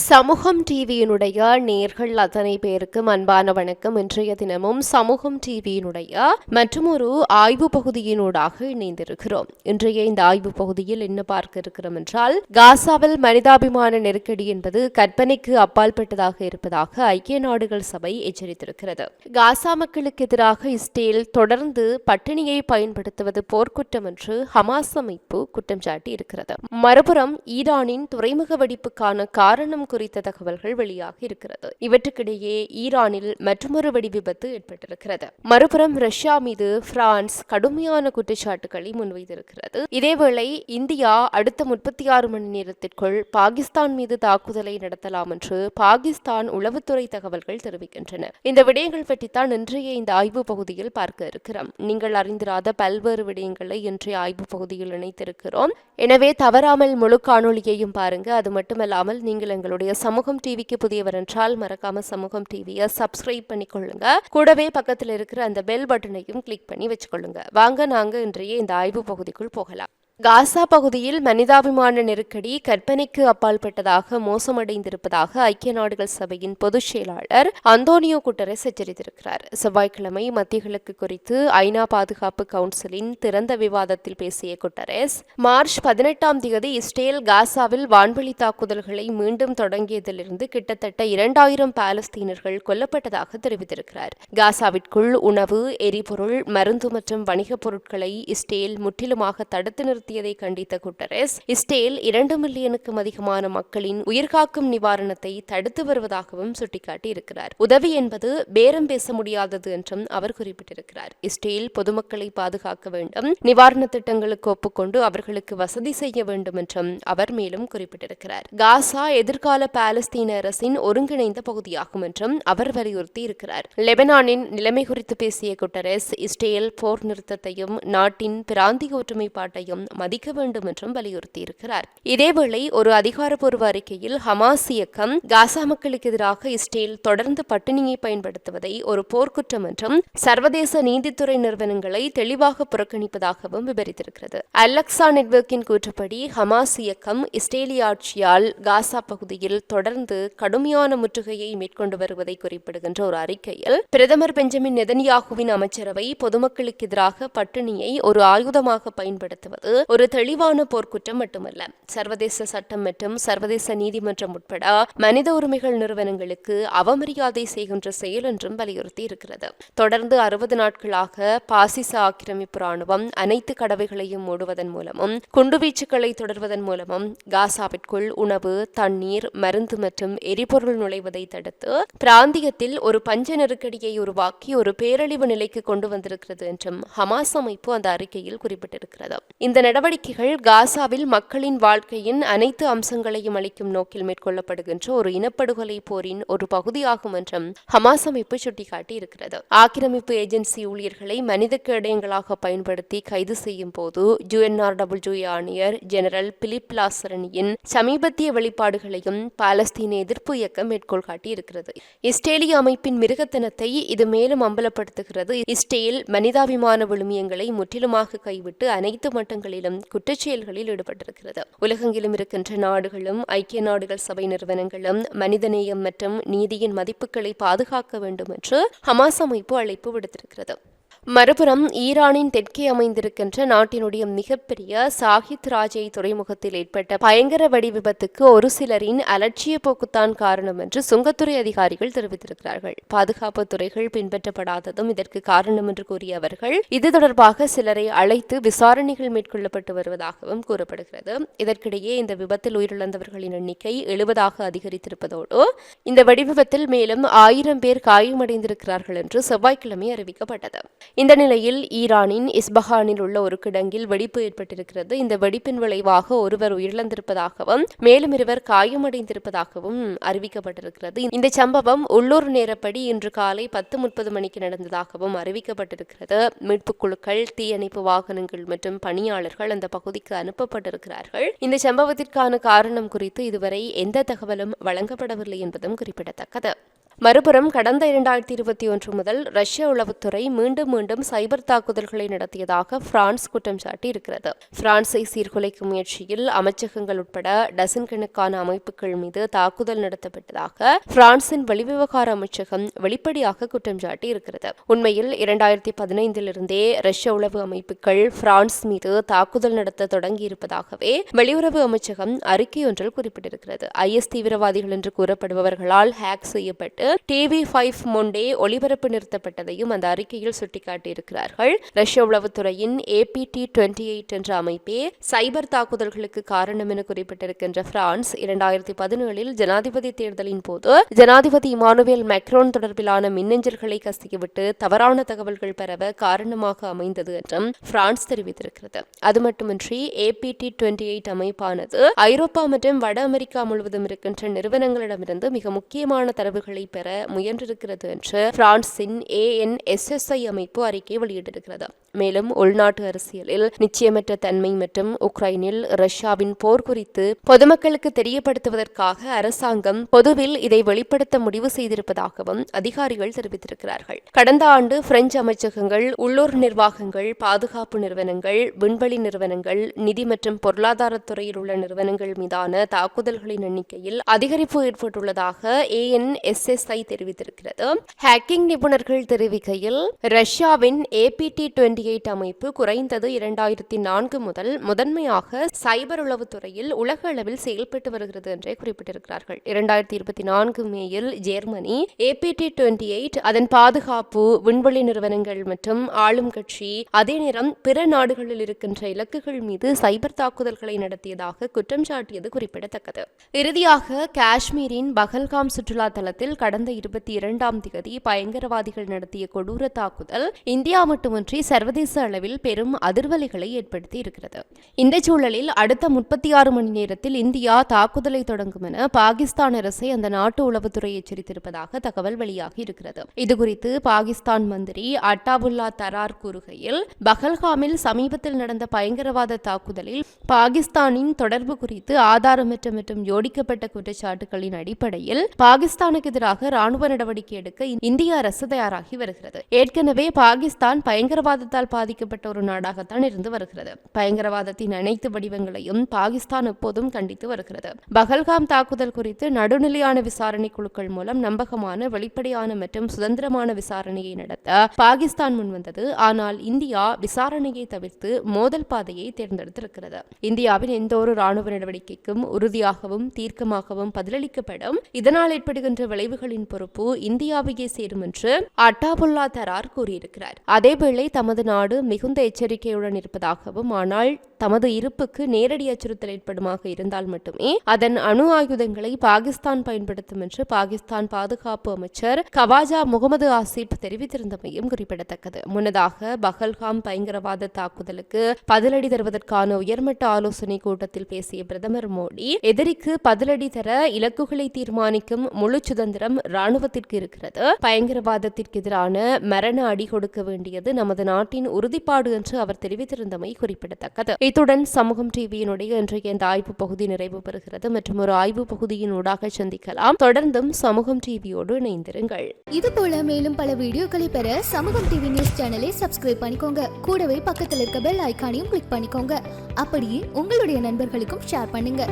சமூகம் டிவியினுடைய நேர்கள் அத்தனை பேருக்கும் அன்பான வணக்கம் இன்றைய தினமும் சமூகம் டிவியினுடைய மற்றொரு ஆய்வு பகுதியினூடாக இணைந்திருக்கிறோம். இன்றைய இந்த ஆய்வு பகுதியில் என்ன பார்க்க இருக்கிறோம் என்றால் காசாவில் மனிதாபிமான நெருக்கடி என்பது கற்பனைக்கு அப்பால்பட்டதாக இருப்பதாக ஐக்கிய நாடுகள் சபை எச்சரித்திருக்கிறது. காசா மக்களுக்கு எதிராக இஸ்ரேல் தொடர்ந்து பட்டினியை பயன்படுத்துவது போர்க்குற்றம் என்று ஹமாஸ் அமைப்பு குற்றம் சாட்டி இருக்கிறது மறுபுறம் ஈரானின் துறைமுக வெடிப்புக்கான காரணம் குறித்த தகவல்கள் வெளியாகி இருக்கிறது. இவற்றுக்கிடையே ஈரானில் மற்றொரு வெடி விபத்து ஏற்பட்டிருக்கிறது. மறுபுறம் ரஷ்யா மீது பிரான்ஸ் கடுமையான குற்றச்சாட்டுகளை முன்வைத்திருக்கிறது. இதேவேளை இந்தியா அடுத்த முப்பத்தி ஆறு மணி நேரத்திற்குள் பாகிஸ்தான் மீது தாக்குதலை நடத்தலாம் என்று பாகிஸ்தான் உளவுத்துறை தகவல்கள் தெரிவிக்கின்றன. இந்த விடயங்கள் பற்றித்தான் இன்றைய இந்த ஆய்வு பகுதியில் பார்க்க இருக்கிறோம். நீங்கள் அறிந்திராத பல்வேறு விடயங்களை இன்றைய ஆய்வு பகுதியில் இணைத்திருக்கிறோம். எனவே தவறாமல் முழு காணொலியையும் பாருங்க. அது மட்டுமல்லாமல் நீங்கள் நம்மளுடைய சமூகம் டிவிக்கு புதியவர் என்றால் மறக்காம சமூகம் டிவியை சப்ஸ்கிரைப் பண்ணிக்கொள்ளுங்க. கூடவே பக்கத்தில் இருக்கிற அந்த பெல் பட்டனையும் கிளிக் பண்ணி வச்சுக்கொள்ளுங்க. வாங்க நாங்க இன்றைய இந்த ஆய்வு பகுதிக்குள் போகலாம். காசா பகுதியில் மனிதாபிமான நெருக்கடி கற்பனைக்கு அப்பால்பட்டதாக மோசமடைந்திருப்பதாக ஐக்கிய நாடுகள் சபையின் பொதுச் செயலாளர் அந்தோனியோ குட்டரஸ் எச்சரித்திருக்கிறார். செவ்வாய்க்கிழமை மத்திய கிழக்கு குறித்து ஐநா பாதுகாப்பு கவுன்சிலின் திறந்த விவாதத்தில் பேசிய குட்டரஸ் மார்ச் பதினெட்டாம் தேதி இஸ்ரேல் காசாவில் வான்வெளி தாக்குதல்களை மீண்டும் தொடங்கியதிலிருந்து கிட்டத்தட்ட இரண்டாயிரம் பாலஸ்தீனர்கள் கொல்லப்பட்டதாக தெரிவித்திருக்கிறார். காசாவிற்குள் உணவு எரிபொருள் மருந்து மற்றும் வணிகப் பொருட்களை இஸ்ரேல் முற்றிலுமாக தடுத்து நிறுத்தி நடத்தியதை கண்டித்த குட்டரஸ் இஸ்ரேல் இரண்டு மில்லியனுக்கும் அதிகமான மக்களின் உயிர்காக்கும் நிவாரணத்தை தடுத்து வருவதாகவும் சுட்டிக்காட்டியிருக்கிறார். உதவி என்பது பேரம் பேச முடியாதது என்றும் அவர் குறிப்பிட்டிருக்கிறார். இஸ்ரேல் பொதுமக்களை பாதுகாக்க வேண்டும் நிவாரண திட்டங்களுக்கு ஒப்புக்கொண்டு அவர்களுக்கு வசதி செய்ய வேண்டும் என்றும் அவர் மேலும் குறிப்பிட்டிருக்கிறார். காசா எதிர்கால பாலஸ்தீன அரசின் ஒருங்கிணைந்த பகுதியாகும் என்றும் அவர் வலியுறுத்தி இருக்கிறார் லெபனானின் நிலைமை குறித்து பேசிய குட்டரஸ் இஸ்ரேல் போர் நிறுத்தத்தையும் நாட்டின் பிராந்திய ஒற்றுமைப்பாட்டையும் மதிக்க வேண்டும் என்றும் வலியுறுத்தியிருக்கிறார். இதேவேளை ஒரு அதிகாரப்பூர்வ அறிக்கையில் ஹமாஸ் இயக்கம் காசா மக்களுக்கு எதிராக இஸ்ரேல் தொடர்ந்து பட்டினியை பயன்படுத்துவதை ஒரு போர்க்குற்றம் என்றும் சர்வதேச நீதித்துறை நிறுவனங்களை தெளிவாக புறக்கணிப்பதாகவும் விவரித்திருக்கிறது. அலெக்சா நெட்வொர்க்கின் கூற்றுப்படி ஹமாஸ் இயக்கம் இஸ்ரேலிய ஆட்சியால் காசா பகுதியில் தொடர்ந்து கடுமையான முற்றுகையை மேற்கொண்டு வருவதை குறிப்பிடுகின்ற ஒரு அறிக்கையில் பிரதமர் பெஞ்சமின் நெதன்யாகுவின் அமைச்சரவை பொதுமக்களுக்கு எதிராக பட்டினியை ஒரு ஆயுதமாக பயன்படுத்துவது ஒரு தெளிவான போர்க்குற்றம் மட்டுமல்ல. சர்வதேச சட்டம் மற்றும் சர்வதேச நீதிமன்றம் உட்பட மனித உரிமைகள் நிறுவனங்களுக்கு அவமரியாதை செய்கின்ற செயல் என்றும் வலியுறுத்தி இருக்கிறது தொடர்ந்து அறுபது நாட்களாக பாசிச ஆக்கிரமிப்பு ராணுவம் அனைத்து கடவைகளையும் மூடுவதன் மூலமும் குண்டுவீச்சுக்களை தொடர்வதன் மூலமும் காசாவிற்குள் உணவு தண்ணீர் மருந்து மற்றும் எரிபொருள் நுழைவதை தடுத்து பிராந்தியத்தில் ஒரு பஞ்ச நெருக்கடியை உருவாக்கி ஒரு பேரழிவு நிலைக்கு கொண்டு வந்திருக்கிறது என்றும் ஹமாஸ் அமைப்பு அந்த அறிக்கையில் குறிப்பிட்டிருக்கிறது. இந்த நடவடிக்கைகள் காசாவில் மக்களின் வாழ்க்கையின் அனைத்து அம்சங்களையும் அளிக்கும் நோக்கில் மேற்கொள்ளப்படுகின்ற ஒரு இனப்படுகொலை போரின் ஒரு பகுதியாகும் என்றும் ஹமாஸ் அமைப்பு சுட்டிக்காட்டி இருக்கிறது ஆக்கிரமிப்பு ஏஜென்சி ஊழியர்களை மனித கேடயங்களாக பயன்படுத்தி கைது செய்யும் போது யுஎன்ஆர்டபிள்யூ ஆணையர் ஜெனரல் பிலிப் லாசரனியின் சமீபத்திய வெளிப்பாடுகளையும் பாலஸ்தீன எதிர்ப்பு இயக்கம் மேற்கோள் காட்டியிருக்கிறது. இஸ்ரேலிய அமைப்பின் மிருகத்தனத்தை இது மேலும் அம்பலப்படுத்துகிறது. இஸ்ரேல் மனிதாபிமான விழுமியங்களை முற்றிலுமாக கைவிட்டு அனைத்து மட்டங்களில் மட்டங்களிலும் குற்றச்செயல்களில் ஈடுபட்டிருக்கிறது. உலகெங்கிலும் இருக்கின்ற நாடுகளும் ஐக்கிய நாடுகள் சபை நிறுவனங்களும் மனிதநேயம் மற்றும் நீதியின் மதிப்புகளை பாதுகாக்க வேண்டும் என்று ஹமாஸ் அமைப்பு அழைப்பு விடுத்திருக்கிறது. மறுபுறம் ஈரானின் தெற்கே அமைந்திருக்கின்ற நாட்டினுடைய மிகப்பெரிய சாகித் ராஜை துறைமுகத்தில் ஏற்பட்ட பயங்கர வெடி விபத்துக்கு ஒரு சிலரின் அலட்சிய போக்குத்தான் காரணம் என்று சுங்கத்துறை அதிகாரிகள் தெரிவித்திருக்கிறார்கள். பாதுகாப்பு துறைகள் பின்பற்றப்படாததும் இதற்கு காரணம் என்று கூறிய அவர்கள் இது தொடர்பாக சிலரை அழைத்து விசாரணைகள் மேற்கொள்ளப்பட்டு வருவதாகவும் கூறப்படுகிறது. இதற்கிடையே இந்த விபத்தில் உயிரிழந்தவர்களின் எண்ணிக்கை எழுபதாக அதிகரித்திருப்பதோடு இந்த வடிவிபத்தில் மேலும் ஆயிரம் பேர் காயமடைந்திருக்கிறார்கள் என்று செவ்வாய்க்கிழமை அறிவிக்கப்பட்டது. இந்த நிலையில் ஈரானின் இஸ்பஹானில் உள்ள ஒரு கிடங்கில் வெடிப்பு ஏற்பட்டிருக்கிறது. இந்த வெடிப்பின் விளைவாக ஒருவர் உயிரிழந்திருப்பதாகவும் மேலும் இருவர் காயமடைந்திருப்பதாகவும் அறிவிக்கப்பட்டிருக்கிறது. இந்த சம்பவம் உள்ளூர் நேரப்படி இன்று காலை பத்து முப்பது மணிக்கு நடந்ததாகவும் அறிவிக்கப்பட்டிருக்கிறது. மீட்புக் குழுக்கள் தீயணைப்பு வாகனங்கள் மற்றும் பணியாளர்கள் அந்த பகுதிக்கு அனுப்பப்பட்டிருக்கிறார்கள். இந்த சம்பவத்திற்கான காரணம் குறித்து இதுவரை எந்த தகவலும் வழங்கப்படவில்லை என்பதும் குறிப்பிடத்தக்கது. மறுபுறம் கடந்த இரண்டாயிரத்தி இருபத்தி ஒன்று முதல் ரஷ்ய உளவுத்துறை மீண்டும் மீண்டும் சைபர் தாக்குதல்களை நடத்தியதாக பிரான்ஸ் குற்றம் சாட்டி இருக்கிறது பிரான்ஸை சீர்குலைக்கும் முயற்சியில் அமைச்சகங்கள் உட்பட டசன் கணக்கான அமைப்புகள் மீது தாக்குதல் நடத்தப்பட்டதாக பிரான்சின் வெளிவிவகார அமைச்சகம் வெளிப்படையாக குற்றம் சாட்டி இருக்கிறது உண்மையில் இரண்டாயிரத்தி பதினைந்திலிருந்தே ரஷ்ய உளவு அமைப்புகள் பிரான்ஸ் மீது தாக்குதல் நடத்த தொடங்கியிருப்பதாகவே வெளியுறவு அமைச்சகம் அறிக்கை ஒன்றில் குறிப்பிட்டிருக்கிறது ஐஎஸ் தீவிரவாதிகள் என்று கூறப்படுபவர்களால் ஹேக் செய்யப்பட்டு டிவி ஃபைவ் முண்டே ஒளிபரப்பு நிறுத்தப்பட்டதையும் அந்த அறிக்கையில் சுட்டிக்காட்டியிருக்கிறார்கள். ரஷ்ய உளவுத்துறையின் ஏபிடி டுவெண்டி எயிட் என்ற அமைப்பே சைபர் தாக்குதல்களுக்கு காரணம் என குறிப்பிட்டிருக்கின்ற பிரான்ஸ் இரண்டாயிரத்தி பதினேழில் ஜனாதிபதி தேர்தலின் போது ஜனாதிபதி இமானுவேல் மெக்ரோன் தொடர்பிலான மின்னஞ்சல்களை கசியவிட்டு தவறான தகவல்கள் பரவ காரணமாக அமைந்தது என்றும் பிரான்ஸ் தெரிவித்திருக்கிறது. அது மட்டுமின்றி ஏபிடி டுவெண்டி எயிட் அமைப்பானது ஐரோப்பா மற்றும் வட அமெரிக்கா முழுவதும் இருக்கின்ற நிறுவனங்களிடமிருந்து மிக முக்கியமான தரவுகளை பெற முயன்றிருக்கிறது என்று பிரான்சின் ஏஎன்எஸ்எஸ்ஐ அமைப்பு அறிக்கை வெளியிட்டிருக்கிறது. மேலும் உள்நாட்டு அரசியலில் நிச்சயமற்ற தன்மை மற்றும் உக்ரைனில் ரஷ்யாவின் போர் குறித்து பொதுமக்களுக்கு தெரியப்படுத்துவதற்காக அரசாங்கம் பொதுவில் இதை வெளிப்படுத்த முடிவு செய்திருப்பதாகவும் அதிகாரிகள் தெரிவித்திருக்கிறார்கள். கடந்த ஆண்டு பிரெஞ்சு அமைச்சகங்கள் உள்ளூர் நிர்வாகங்கள் பாதுகாப்பு நிறுவனங்கள் விண்வெளி நிறுவனங்கள் நிதி மற்றும் பொருளாதாரத்துறையில் உள்ள நிறுவனங்கள் மீதான தாக்குதல்களின் எண்ணிக்கையில் அதிகரிப்பு ஏற்பட்டுள்ளதாக ஏஎன்எஸ்எஸ்ஐ தெரிவித்திருக்கிறது. ஹேக்கிங் நிபுணர்கள் தெரிவிக்கையில் ரஷ்யாவின் ஏபிடி டுவெண்டி எயிட் அமைப்பு குறைந்தது இரண்டாயிரத்தி நான்கு முதல் முதன்மையாக சைபர் உளவுத்துறையில் உலக அளவில் செயல்பட்டு வருகிறது என்றே குறிப்பிட்டிருக்கிறார்கள். இரண்டாயிரத்தி இருபத்தி நான்கு மேயில் ஜெர்மனி ஏபிடி டுவெண்டி எயிட் அதன் பாதுகாப்பு விண்வெளி நிறுவனங்கள் மற்றும் ஆளும் கட்சி அதே நேரம் பிற நாடுகளில் இருக்கின்ற இலக்குகள் மீது சைபர் தாக்குதல்களை நடத்தியதாக குற்றம் சாட்டியது குறிப்பிடத்தக்கது. இறுதியாக காஷ்மீரின் பகல்காம் சுற்றுலா தலத்தில் கடந்த கடந்த இருபத்தி இரண்டாம் தேதி பயங்கரவாதிகள் நடத்திய கொடூர தாக்குதல் இந்தியா மட்டுமின்றி சர்வதேச அளவில் பெரும் அதிர்வலைகளை ஏற்படுத்தி இருக்கிறது. இந்த சூழலில் அடுத்த முப்பத்தி ஆறு மணி நேரத்தில் இந்தியா தாக்குதலை தொடங்கும் என பாகிஸ்தான் அரசை அந்த நாட்டு உளவுத்துறை எச்சரித்திருப்பதாக தகவல் வெளியாகி இருக்கிறது. இதுகுறித்து பாகிஸ்தான் மந்திரி அட்டாபுல்லா தரார் கூறுகையில் பஹல்காமில் சமீபத்தில் நடந்த பயங்கரவாத தாக்குதலில் பாகிஸ்தானின் தொடர்பு குறித்து ஆதாரமற்ற மற்றும் யோடிக்கப்பட்ட குற்றச்சாட்டுகளின் அடிப்படையில் பாகிஸ்தானுக்கு எதிராக ராணுவ நடவடிக்கை எடுக்க இந்திய அரசு தயாராகி வருகிறது. ஏற்கனவே பாகிஸ்தான் பயங்கரவாதத்தால் பாதிக்கப்பட்ட ஒரு நாடாகத்தான் இருந்து வருகிறது. பயங்கரவாதத்தின் அனைத்து வடிவங்களையும் பாகிஸ்தான் எப்போதும் கண்டித்து வருகிறது. பகல்காம் தாக்குதல் குறித்து நடுநிலையான விசாரணை குழுக்கள் மூலம் நம்பகமான வெளிப்படையான மற்றும் சுதந்திரமான விசாரணையை நடத்த பாகிஸ்தான் முன்வந்தது ஆனால் இந்தியா விசாரணையை தவிர்த்து மோதல் பாதையை தேர்ந்தெடுத்திருக்கிறது. இந்தியாவின் எந்த ஒரு ராணுவ நடவடிக்கைக்கும் உறுதியாகவும் தீர்க்கமாகவும் பதிலளிக்கப்படும். இதனால் ஏற்படுகின்ற விளைவுகள் விளைவுகளின் பொறுப்பு இந்தியாவையே சேரும் என்று அட்டாபுல்லா தரார் கூறியிருக்கிறார். அதேவேளை தமது நாடு மிகுந்த எச்சரிக்கையுடன் இருப்பதாகவும் ஆனால் தமது இருப்புக்கு நேரடி அச்சுறுத்தல் ஏற்படுமாக இருந்தால் மட்டுமே அதன் அணு ஆயுதங்களை பாகிஸ்தான் பயன்படுத்தும் என்று பாகிஸ்தான் பாதுகாப்பு அமைச்சர் கவாஜா முகமது ஆசிப் தெரிவித்திருந்தமையும் குறிப்பிடத்தக்கது. முன்னதாக பஹல்காம் பயங்கரவாத தாக்குதலுக்கு பதிலடி தருவதற்கான உயர்மட்ட ஆலோசனை கூட்டத்தில் பேசிய பிரதமர் மோடி எதிரிக்கு பதிலடி தர இலக்குகளை தீர்மானிக்கும் முழு சுதந்திரம் ராணுவத்திற்கு இருக்கிறது. பயங்கரவாதத்திற்கு எதிரான மரண அடி கொடுக்க வேண்டியது நமது நாட்டின் உறுதிப்பாடு என்று அவர் தெரிவித்திருந்தமை குறிப்பிடத்தக்கது. இத்துடன் சமூகம் டிவியினுடைய இன்றைய இந்த ஆய்வு பகுதி நிறைவு பெறுகிறது. மற்றும் ஒரு ஆய்வு பகுதியின் ஊடாக சந்திக்கலாம். தொடர்ந்தும் சமூகம் டிவியோடு இணைந்திருங்கள். இது போல மேலும் பல வீடியோக்களை பெற சமூகம் டிவி நியூஸ் சேனலை சப்ஸ்கிரைப் பண்ணிக்கோங்க. கூடவே பக்கத்தில் இருக்க பெல் ஐகானையும் கிளிக் பண்ணிக்கோங்க. அப்படியே உங்களுடைய நண்பர்களுக்கும் ஷேர் பண்ணுங்க.